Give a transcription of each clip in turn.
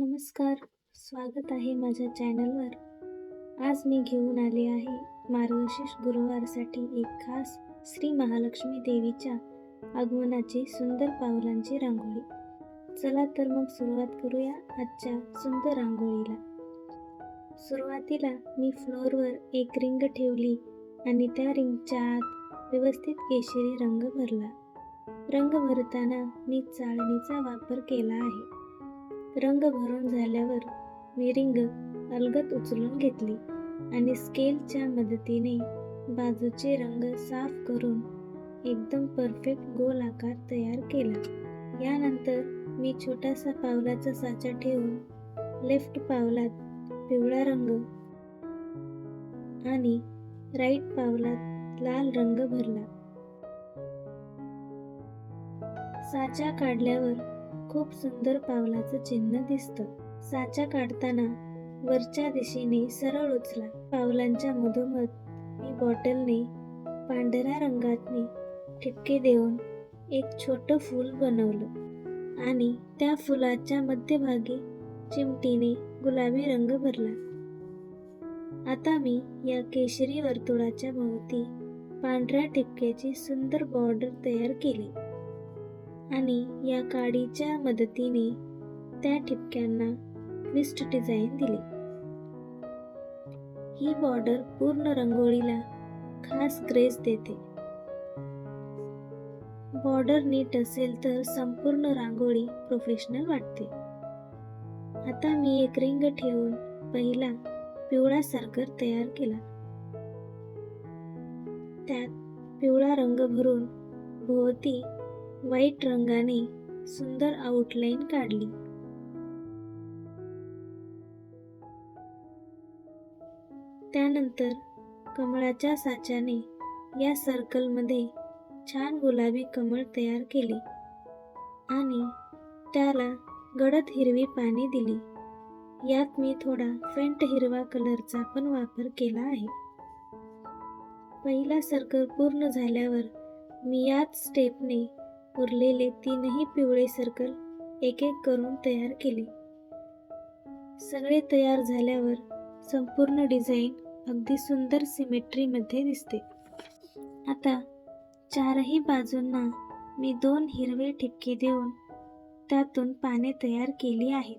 नमस्कार स्वागत आहे माझ्या चॅनलवर. आज मी घेऊन आले आहे मार्गशीर्ष गुरुवारसाठी एक खास श्री महालक्ष्मी देवीच्या आगमनाची सुंदर पावलांची रांगोळी. चला तर मग सुरुवात करूया आजच्या सुंदर रांगोळीला. सुरुवातीला मी फ्लोअरवर एक रिंग ठेवली आणि त्या रिंगच्या आत व्यवस्थित केशरी रंग भरला. रंग भरताना मी चाळणीचा वापर केला आहे. रंग भरून झाल्यावर मी रिंग अलगत उचलून घेतली आणि स्केलच्या मदतीने बाजूचे रंग साफ करून एकदम परफेक्ट गोल आकार तयार केला. यानंतर मी छोटासा पावलाचा साचा ठेवून लेफ्ट पावलात पिवळा रंग आणि राईट पावलात लाल रंग भरला. साचा काढल्यावर खूप सुंदर पावलाचं चिन्ह दिसतं. साचा काढताना वरच्या दिशेने सरळ उचला. पावलांच्या मधोमध मी बॉटलने पांढऱ्या रंगातने ठिपके देऊन एक छोटं फूल बनवलं आणि त्या फुलाच्या मध्यभागी चिमटीने गुलाबी रंग भरला. आता मी या केशरी वर्तुळाच्या भोवती पांढऱ्या ठिपक्याची सुंदर बॉर्डर तयार केली. आणि या काडीच्या मदतीने त्या ठिपक्यांना ट्विस्ट डिझाईन दिली. ही बॉर्डर पूर्ण रंगोळीला खास ग्रेस देते. बॉर्डर नीट असेल तर संपूर्ण रांगोळी प्रोफेशनल वाटते. आता मी एक रिंग ठेवून पहिला पिवळा सरकर तयार केला. त्यात पिवळा रंग भरून भोवती व्हाईट रंगाने सुंदर आउटलाईन काढली. त्यानंतर कमळाच्या साच्याने या सर्कलमध्ये छान गुलाबी कमळ तयार केले आणि त्याला गडद हिरवी पाने दिली. यात मी थोडा फेंट हिरवा कलरचा पण वापर केला आहे. पहिला सर्कल पूर्ण झाल्यावर मी याच स्टेपने उरलेले तीनही पिवळे सर्कल एक एक करून तयार केले. सगळे तयार झाल्यावर संपूर्ण डिझाईन अगदी सुंदर सिमेट्रीमध्ये दिसते. आता चारही बाजूंना मी दोन हिरवे ठिपके देऊन त्यातून पाने तयार केली आहेत.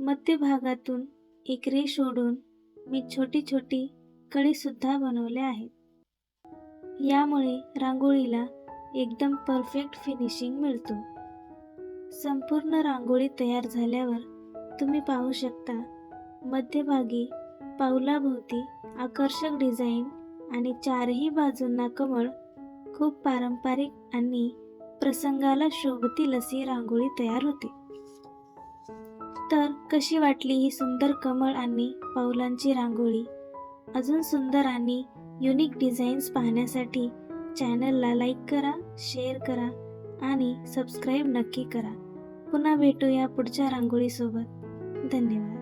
मध्यभागातून एक रेष ओढून मी छोटी छोटी कळीसुद्धा बनवल्या आहेत. यामुळे रांगोळीला एकदम परफेक्ट फिनिशिंग मिळतो. संपूर्ण रांगोळी तयार झाल्यावर तुम्ही पाहू शकता मध्यभागी पावलाभोवती आकर्षक डिझाईन आणि चारही बाजूंना कमळ खूप पारंपरिक आणि प्रसंगाला शोभतील अशी रांगोळी तयार होते. तर कशी वाटली ही सुंदर कमळ आणि पावलांची रांगोळी? अजून सुंदर आणि युनिक डिझाईन्स पाहण्यासाठी चॅनलला लाईक करा शेअर करा आणि सबस्क्राईब नक्की करा. पुन्हा भेटूया पुढच्या रांगोळीसोबत. धन्यवाद.